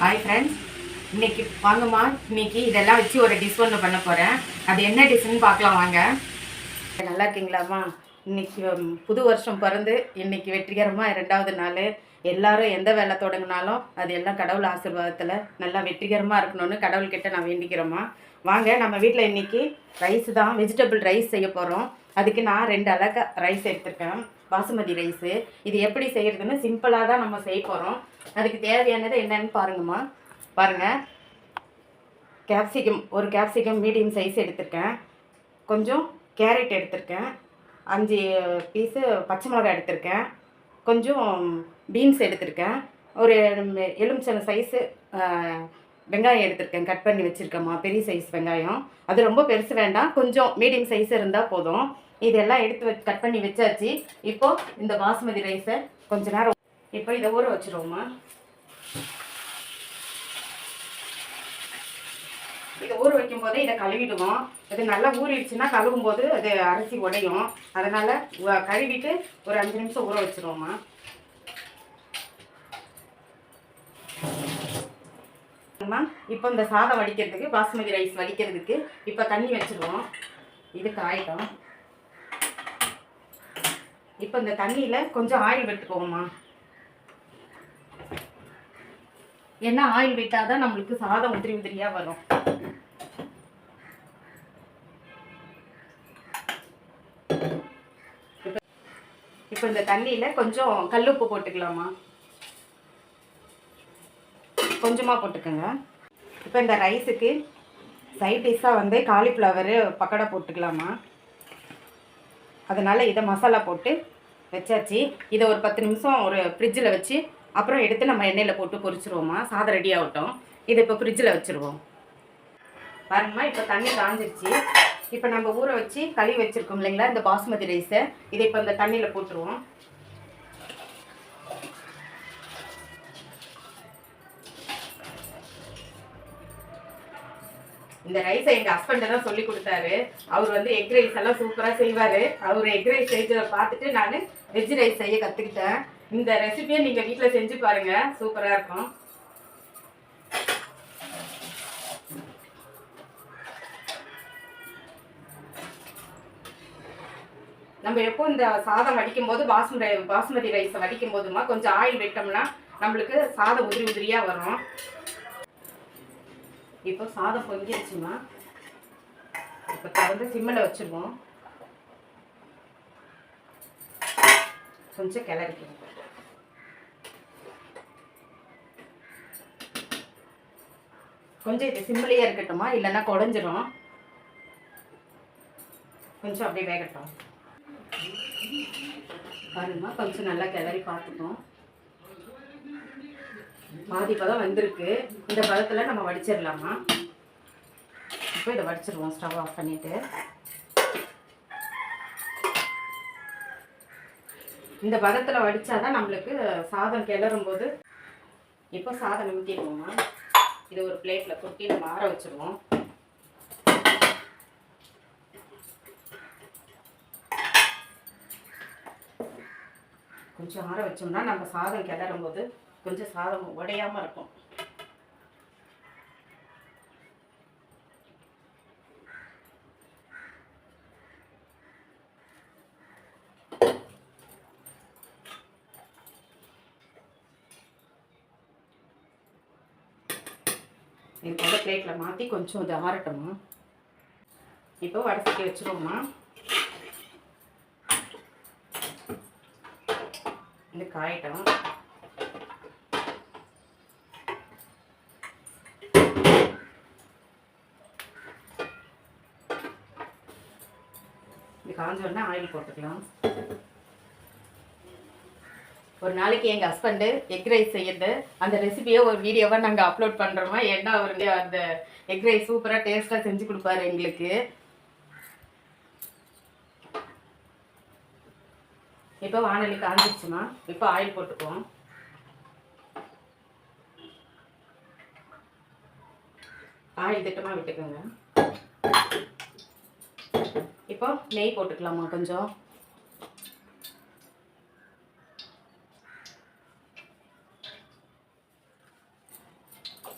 Hi friends இன்னைக்கு வாங்கம்மா இன்னைக்கு இதெல்லாம் வச்சு ஒரு டிஷ் ஒன்று பண்ண போகிறேன் அது என்ன டிஷ்னு பார்க்கலாம் வாங்க. நல்லா இருக்கீங்களாம்மா? இன்னைக்கு புது வருஷம் பிறந்து இன்னைக்கு வெற்றிகரமாக ரெண்டாவது நாள். எல்லாரும் எந்த வேலை தொடங்கினாலும் அது எல்லாம் கடவுள் ஆசீர்வாதத்தில் நல்லா வெற்றிகரமாக இருக்கணும்னு கடவுள்கிட்ட நான் வேண்டிக்கிறோம்மா. வாங்க நம்ம வீட்டில் இன்னைக்கு ரைஸ் தான் வெஜிடபிள் ரைஸ் செய்ய போகிறோம் அதுக்கு நான் ரெண்டு அலக்க ரைஸ் எடுத்திருக்கேன். பாசுமதி ரைஸு. இது எப்படி செய்கிறதுன்னு சிம்பிளாக தான் நம்ம செய்ய போகிறோம் அதுக்கு தேவையானது என்னன்னு பாருங்கம்மா. பாருங்கள் கேப்சிகம் ஒரு கேப்சிகம் மீடியம் சைஸ் எடுத்திருக்கேன். கொஞ்சம் கேரட் எடுத்திருக்கேன். அஞ்சு பீஸு பச்சை மிளகாய் எடுத்திருக்கேன். கொஞ்சம் பீன்ஸ் எடுத்திருக்கேன். ஒரு எலுமிச்சல சைஸு வெங்காயம் எடுத்திருக்கேன். கட் பண்ணி வச்சுருக்கேம்மா. பெரிய சைஸ் வெங்காயம். அது ரொம்ப பெருசு வேண்டாம். கொஞ்சம் மீடியம் சைஸ் இருந்தால் போதும். இதெல்லாம் எடுத்து வச்சு கட் பண்ணி வச்சாச்சு. இப்போ இந்த பாஸ்மதி ரைஸை கொஞ்ச நேரம் இப்போ இதை ஊற வச்சுருவோம்மா. இதை ஊற வைக்கும் போதே இதை கழுவிடுவோம். இது நல்லா ஊறிடுச்சுன்னா கழுவும் போது அது அரிசி உடையும். அதனால் கழுவிட்டு ஒரு அஞ்சு நிமிஷம் ஊற வச்சுருவோம்மா. இப்போ இந்த சாதம் வடிக்கிறதுக்கு பாஸ்மதி ரைஸ் வடிக்கிறதுக்கு இப்போ தண்ணி வச்சுருவோம். இது காயிட்டும் இப்போ இந்த தண்ணியில் கொஞ்சம் ஆயில் விட்டுக்கோங்கம்மா. ஏன்னா ஆயில் விட்டால் தான் நம்மளுக்கு சாதம் உதிரி உதிரியாக வரும். இப்போ இந்த தண்ணியில் கொஞ்சம் கல்லுப்பு போட்டுக்கலாமா? கொஞ்சமாக போட்டுக்கோங்க. இப்போ இந்த ரைஸுக்கு சைட் டிஷ்ஷாக வந்து காலிஃப்ளவரு பக்கடை போட்டுக்கலாமா? அதனால் இதை மசாலா போட்டு வச்சாச்சு. இதை ஒரு பத்து நிமிஷம் ஒரு ஃப்ரிட்ஜில் வச்சு அப்புறம் எடுத்து நம்ம எண்ணெயில் போட்டு பொரிச்சிருவோமா. சாதம் ரெடி ஆகட்டும். இதை இப்போ ஃப்ரிட்ஜில் வச்சுருவோம். பாருங்கம்மா இப்போ தண்ணி காஞ்சிருச்சு. இப்போ நம்ம ஊற வச்சு கழுவி வச்சுருக்கோம் இல்லைங்களா இந்த பாஸ்மதி ரைஸை இதை இப்போ இந்த தண்ணியில் போட்டுருவோம். இந்த ரைஸை எங்கள் ஹஸ்பண்ட் தான் சொல்லி கொடுத்தாரு. அவர் வந்து எக் ரைஸ் எல்லாம் சூப்பராக செய்வார். அவர் எக் ரைஸ் செஞ்சதை பார்த்துட்டு நான் வெஜ் ரைஸ் செய்ய கற்றுக்கிட்டேன் இந்த ரெசிபியை நீங்கள் வீட்டில் செஞ்சு பாருங்கள் சூப்பராக இருக்கும். நம்ம எப்போ இந்த சாதம் வடிக்கும் போது பாஸ்மதி பாஸ்மதி ரைஸை வடிக்கும் போதுமா கொஞ்சம் ஆயில் விட்டோம்னா நம்மளுக்கு சாதம் உதிரி உதிரியாக வரும். இப்போ சாதம் பொங்கிடுச்சுமா இப்போ திறந்து சிம்மில் வச்சுருவோம். கொஞ்சம் கிளறிக்கணும் கொஞ்சம் இது சிம்மிலேயே இருக்கட்டுமா? இல்லைன்னா குடஞ்சிரும். கொஞ்சம் அப்படியே வேகட்டும். பாருங்கம்மா கொஞ்சம் நல்லா கிளறி பார்த்துட்டோம் பாதி பதம் வந்திருக்கு. இந்த பதத்தில் நம்ம வடிச்சிடலாமா இப்போ இதை வடிச்சிருவோம் ஸ்டவ் ஆஃப் பண்ணிட்டு. இந்த பதத்தில் வடித்தாதான் நம்மளுக்கு சாதம் கிளறும் போது இப்போ சாதம் ஊற்றிடுவோம்மா இது ஒரு பிளேட்டில் கொட்டி நம்ம ஆற வச்சுருவோம். கொஞ்சம் ஆற வச்சோம்னா நம்ம சாதம் கிளறும் போது கொஞ்சம் சாதம் உடையாம இருக்கும். இப்போ வந்து பிளேட்டில் மாற்றி கொஞ்சம் இது ஆறட்டும்மா இப்போ வடசட்டி வச்சுருவோம்மா இது காயட்டும். காஞ்சோடனே ஆயில் போட்டுக்கலாம். ஒரு நாளைக்கு எங்கள் ஹஸ்பண்டு எக் ரைஸ் செய்யறது. அந்த ரெசிபியை ஒரு வீடியோவாக நாங்கள் அப்லோட் பண்ணுறோமா ஏன்னா அவரு அந்த எக் ரைஸ் சூப்பராக டேஸ்ட்டாக செஞ்சு கொடுப்பாரு எங்களுக்கு. இப்போ வானொலி காஞ்சிருச்சுமா? இப்போ ஆயில் போட்டுக்குவோம். ஆயில் திட்டமாக விட்டுக்கோங்க. இப்போ நெய் போட்டுக்கலாமா கொஞ்சம்?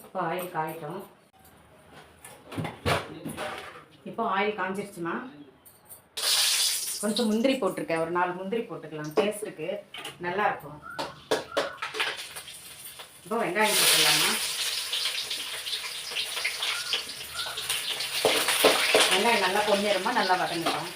இப்போ ஆயில் காயிட்டோம். இப்போ ஆயில் காஞ்சிருச்சுமா? கொஞ்சம் முந்திரி போட்டிருக்கேன் ஒரு நாலு முந்திரி போட்டுக்கலாம். டேஸ்ட்டுக்கு நல்லா இருக்கும். இப்போ வெங்காயம் போட்டுடலாமா வெங்காயம் நல்லா பொன்னிறமா நல்லா வதங்கிடும்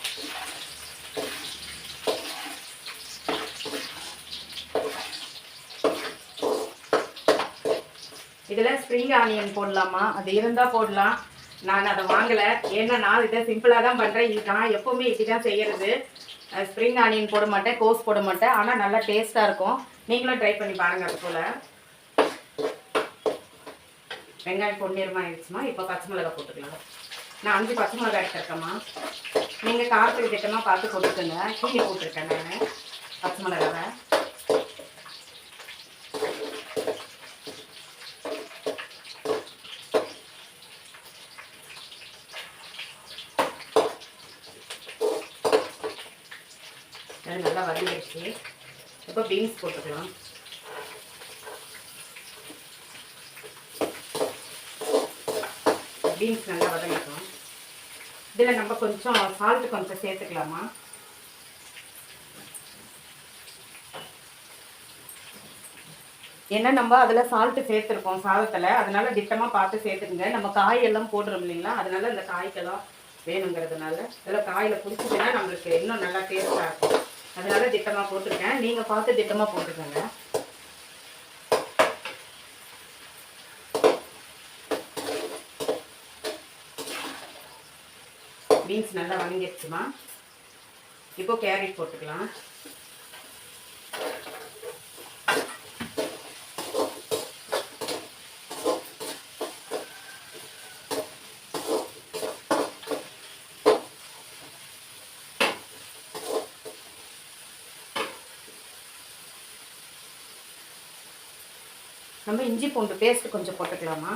இதில் ஸ்ப்ரிங் ஆனியன் போடலாமா? அது இருந்தால் போடலாம். நான் அதை வாங்கலை. ஏன்னா நான் இதை சிம்பிளாக தான் பண்ணுறேன் இது நான் எப்போவுமே இப்படி தான் செய்கிறது ஸ்ப்ரிங் ஆனியன் போட மாட்டேன் கோஸ் போட மாட்டேன். ஆனால் நல்லா டேஸ்ட்டாக இருக்கும். நீங்களும் ட்ரை பண்ணி பாருங்கள் அது போல். வெங்காயம் பொன்னிறமாக ஆயிடுச்சுமா இப்போ பச்சை மிளகாய் போட்டுக்கலாம். நான் அஞ்சு பச்சை மிளகா எடுத்துருக்கேம்மா. நீங்கள் காரத்துக்கு திட்டமாக பார்த்து போட்டுக்கோங்க கீழே போட்டிருக்கேன் நான். பச்சை மிளகாவை நல்லா வதங்கிடுச்சு. இப்போ பீன்ஸ் போட்டுக்கலாம். பீன்ஸ் நல்லா வதங்கிட்டோம் இதில் நம்ம கொஞ்சம் சால்ட் கொஞ்சம் சேர்த்துக்கலாமா? ஏன்னா நம்ம அதில் சால்ட்டு சேர்த்துருக்கோம் சாதத்தில். அதனால் திட்டமாக பார்த்து சேர்த்துக்குங்க. நம்ம காயெல்லாம் போடுறோம் இல்லைங்களா? அதனால் இந்த காய்க்கெல்லாம் வேணுங்கிறதுனால. இதில் காயில் பிடிச்சிதுன்னா நம்மளுக்கு இன்னும் நல்லா டேஸ்ட்டாக இருக்கும். அதனால் திட்டமாக போட்டிருக்கேன். நீங்கள் பார்த்து திட்டமாக போட்டுக்கோங்க. பீன்ஸ் நல்லா வணங்கிடுச்சுமா இப்போ கேரட் போட்டுக்கலாம். நம்ம இஞ்சி பூண்டு பேஸ்ட் கொஞ்சம் போட்டுக்கலாமா?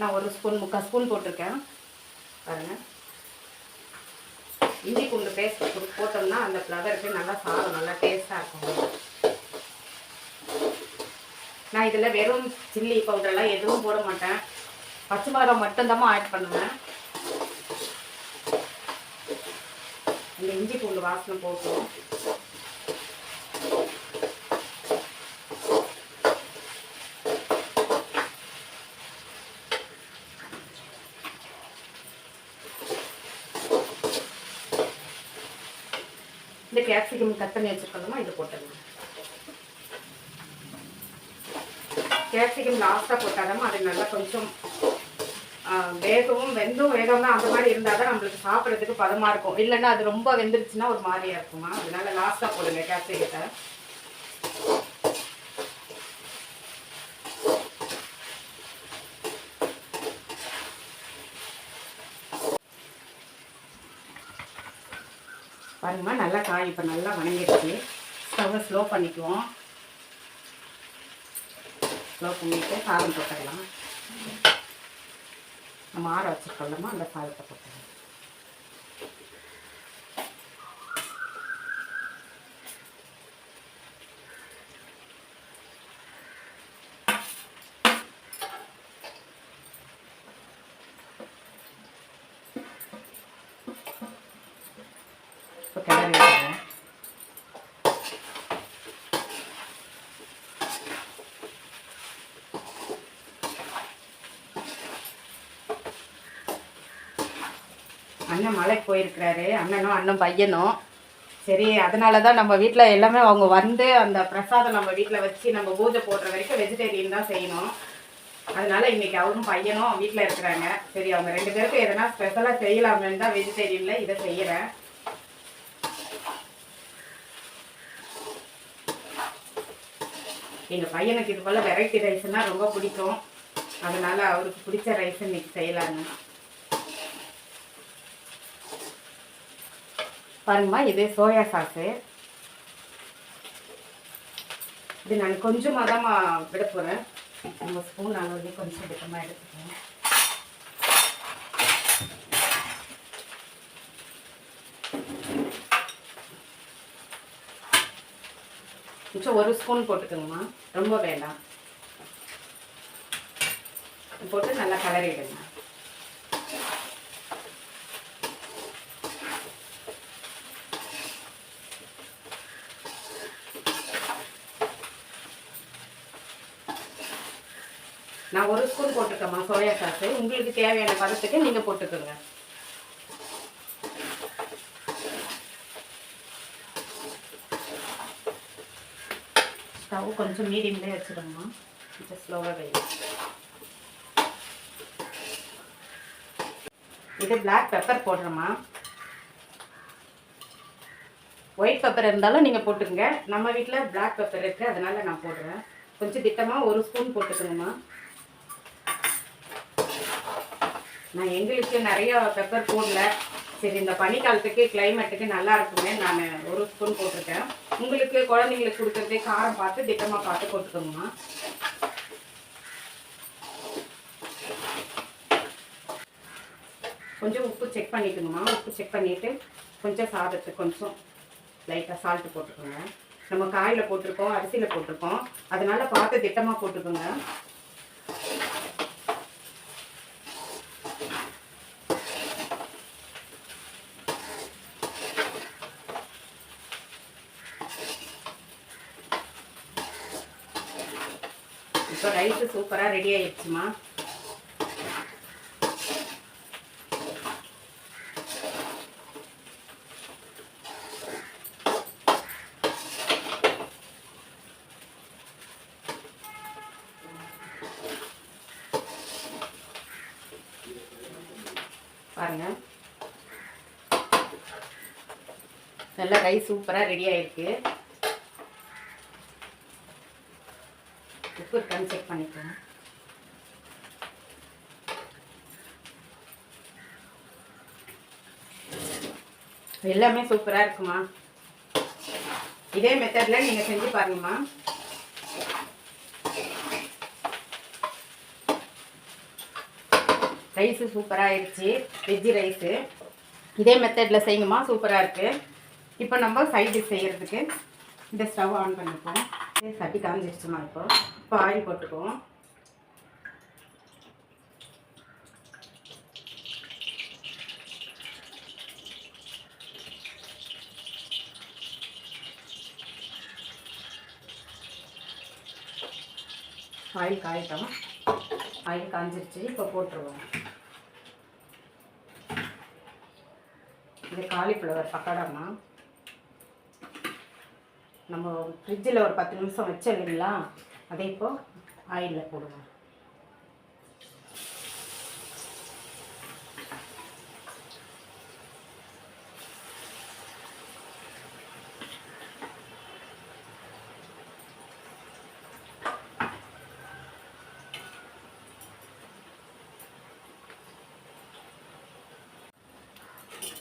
நான் ஒரு ஸ்பூன் முக்கால் ஸ்பூன் போட்டிருக்கேன். பாருங்கள் இஞ்சி பூண்டு பேஸ்ட் போட்டோம்னா அந்த ஃப்ளவருக்கு நல்லா சாதம் நல்லா டேஸ்ட்டாக இருக்கும். நான் இதில் வெறும் சில்லி பவுடர்லாம் எதுவும் போட மாட்டேன். பச்சை மிளகாய் மட்டும்தாம்மா ஆட் பண்ணுவேன். இந்த இஞ்சி பூண்டு வாசனை போட்டோம். கேப்சிகம் கட் பண்ணி வச்சுருக்கோமா இது போட்டுடணும் கேப்சிகம் லாஸ்ட்டாக போட்டாலும் அது நல்லா கொஞ்சம் வேகவும் வெந்தும் வேகாம அந்த மாதிரி இருந்தால் தான் நம்மளுக்கு சாப்பிட்றதுக்கு பதமாக இருக்கும். இல்லைன்னா அது ரொம்ப வெந்துருச்சுன்னா ஒரு மாதிரியா இருக்குமா அதனால லாஸ்ட்டாக போடுங்க கேப்சிகத்தை பாருங்கம்மா நல்லா காய் இப்போ நல்லா வணங்கிடுச்சு. ஸ்டவ்வை ஸ்லோ பண்ணிக்குவோம். ஸ்லோ பண்ணிவிட்டு சாதம் போட்டுக்கலாம். நம்ம ஆற வச்சுருக்கோம்லம்மா அந்த சாதத்தை போட்டுக்கலாம் இப்போ கிளறி விட்டுறேன் அண்ணன் மலைக்கு போயிருக்கிறாரு. அண்ணனும் அண்ணன் பையனும் சரி அதனால தான் நம்ம வீட்டில் எல்லாமே அவங்க வந்து அந்த பிரசாதம் நம்ம வீட்டில் வச்சு நம்ம பூஜை போடுற வரைக்கும் வெஜிடேரியன் தான் செய்யணும். அதனால இன்னைக்கு அவரும் பையனும் வீட்டில் இருக்கிறாங்க. சரி அவங்க ரெண்டு பேருக்கும் எதனா ஸ்பெஷலாக செய்யலாமேன்னு தான் வெஜிடேரியனில் இதை செய்கிறேன் எங்கள் பையனுக்கு இது போல் வெரைட்டி ரைஸ்னால் ரொம்ப பிடிக்கும். அதனால் அவருக்கு பிடிச்ச ரைஸ் இன்னைக்கு செய்யலாங்க பாருங்கம்மா இது சோயா சாஸு இது நான் கொஞ்சமாக தான் விட போகிறேன் நம்ம ஸ்பூன் அளவு கொஞ்சம் திட்டமாக எடுத்துக்கிறேன் மிச்சம் ஒரு ஸ்பூன் போட்டுக்கோங்கம்மா. ரொம்ப வேண்டாம். போட்டு நல்லா கலரிடுங்க. நான் ஒரு ஸ்பூன் போட்டுக்கேம்மா சோயா சாஸு உங்களுக்கு தேவையான பதத்துக்கு நீங்கள் போட்டுக்கோங்க. ஸ்டவ் கொஞ்சம் மீடியம்லேயே வச்சுருங்கம்மா கொஞ்சம் ஸ்லோவாக வை. இது பிளாக் பெப்பர் போடுறோம்மா. ஒயிட் பெப்பர் இருந்தாலும் நீங்கள் போட்டுக்கோங்க. நம்ம வீட்டில் பிளாக் பெப்பர் இருக்குது அதனால நான் போடுறேன். கொஞ்சம் திட்டமாக ஒரு ஸ்பூன் போட்டுக்கோங்கம்மா நான் எங்களுக்கு நிறைய பெப்பர் போடல. சரி இந்த பனிக்காலத்துக்கு கிளைமேட்டுக்கு நல்லா இருக்குமே நான் ஒரு ஸ்பூன் போட்டிருக்கேன். உங்களுக்கு குழந்தைங்களுக்கு கொடுக்குறதே காரம் பார்த்து திட்டமாக பார்த்து போட்டுக்கோங்கம்மா. கொஞ்சம் உப்பு செக் பண்ணிக்கோங்கம்மா. உப்பு செக் பண்ணிவிட்டு கொஞ்சம் சாதத்துக்கு கொஞ்சம் லைட்டாக சால்ட்டு போட்டுக்கோங்க. நம்ம காயில் போட்டிருக்கோம் அரிசியில் போட்டிருக்கோம். அதனால் பார்த்து திட்டமாக போட்டுக்கோங்க. இப்போ சூப்பராக ரெடி ஆயிடுச்சுமா? பாருங்க. நல்லா ரைஸ் சூப்பராக ரெடி ஆயிருக்கு உப்பு இருக்கான்னு செக் பண்ணிக்கலாம் எல்லாமே சூப்பராக இருக்குமா? இதே மெத்தடில் நீங்கள் செஞ்சு பாருங்கம்மா. ரைஸு சூப்பராக ஆயிடுச்சு. வெஜ்ஜி ரைஸு இதே மெத்தடில் செய்யுங்கம்மா. சூப்பராக இருக்குது இப்போ நம்ம சைட் டிஷ் செய்கிறதுக்கு இந்த ஸ்டவ் ஆன் பண்ணிப்போம். சட்டி காஞ்சிருச்சுமா இப்போ. இப்போ ஆயில் போட்டுக்குவோம். ஆயில் காயட்டும். ஆயில் காஞ்சிருச்சு இப்போ போட்டுருவோம். இது காலிஃப்ளவர் பக்கோடாமா? நம்ம ஃப்ரிட்ஜில் ஒரு பத்து நிமிஷம் வச்சோம் இல்லைங்களா? அதை இப்போ ஆயிலில் போடுவோம்.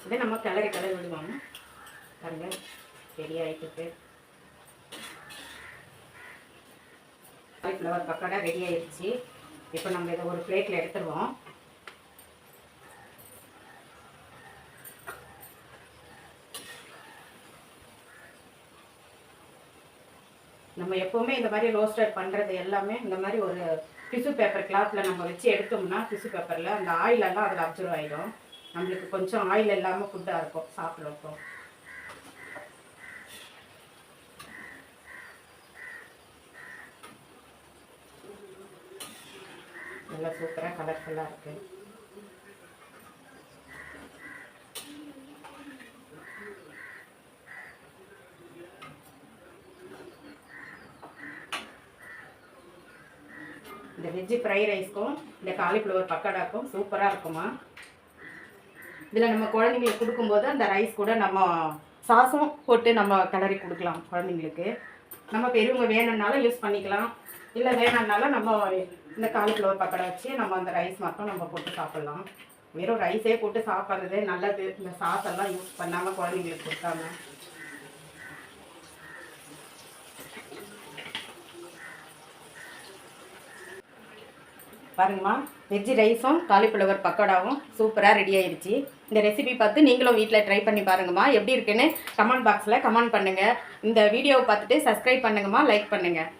இதை நம்ம கிளறி கிளறி விடுவோம் பாருங்க ரெடி ஆகிட்டு காலிஃப்ளவர் பக்கோடா ரெடி ஆயிடுச்சு இப்போ நம்ம இதை ஒரு பிளேட்டில் எடுத்துருவோம். நம்ம எப்போவுமே இந்த மாதிரி ரோஸ்டட் பண்ணுறது எல்லாமே இந்த மாதிரி ஒரு டிஷ்யூ பேப்பர் கிளாத்தில் நம்ம வச்சு எடுத்தோம்னா டிஷ்யூ பேப்பரில் அந்த ஆயிலெல்லாம் அதில் அப்சர்வ் ஆகிடும் நம்மளுக்கு கொஞ்சம் ஆயில் இல்லாமல் ஃபுட்டாக இருக்கும் சாப்பிட்றப்போ. நல்லா சூப்பராக கலர்ஃபுல்லாக இருக்குது இந்த வெஜ்ஜு ஃப்ரைட் ரைஸ்க்கும் இந்த காலிஃப்ளவர் பக்கோடாக்கும் சூப்பராக இருக்குமா இதில் நம்ம குழந்தைங்களுக்கு கொடுக்கும்போது அந்த ரைஸ் கூட நம்ம சாசம் போட்டு நம்ம கிளறி கொடுக்கலாம் குழந்தைங்களுக்கு. நம்ம பெரியவங்க வேணும்னாலும் யூஸ் பண்ணிக்கலாம். இல்லை வேணும்னாலும் நம்ம இந்த காலிஃப்ளவர் பக்கடை வச்சு நம்ம அந்த ரைஸ் மட்டும் நம்ம போட்டு சாப்பிட்லாம். வெறும் ரைஸே போட்டு சாப்பிட்றதே நல்லது. இந்த சாஸ் எல்லாம் யூஸ் பண்ணாமல் குழந்தைங்களுக்கு கொடுக்காம. பாருங்கம்மா. வெஜ் ரைஸும் காலிஃப்ளவர் பக்கோடாவும் சூப்பராக ரெடி ஆயிடுச்சு இந்த ரெசிபி பார்த்து நீங்களும் வீட்டில் ட்ரை பண்ணி பாருங்கம்மா. எப்படி இருக்குன்னு கமெண்ட் பாக்ஸில் கமெண்ட் பண்ணுங்கள் இந்த வீடியோவை பார்த்துட்டு சப்ஸ்கிரைப் பண்ணுங்கம்மா. லைக் பண்ணுங்கள்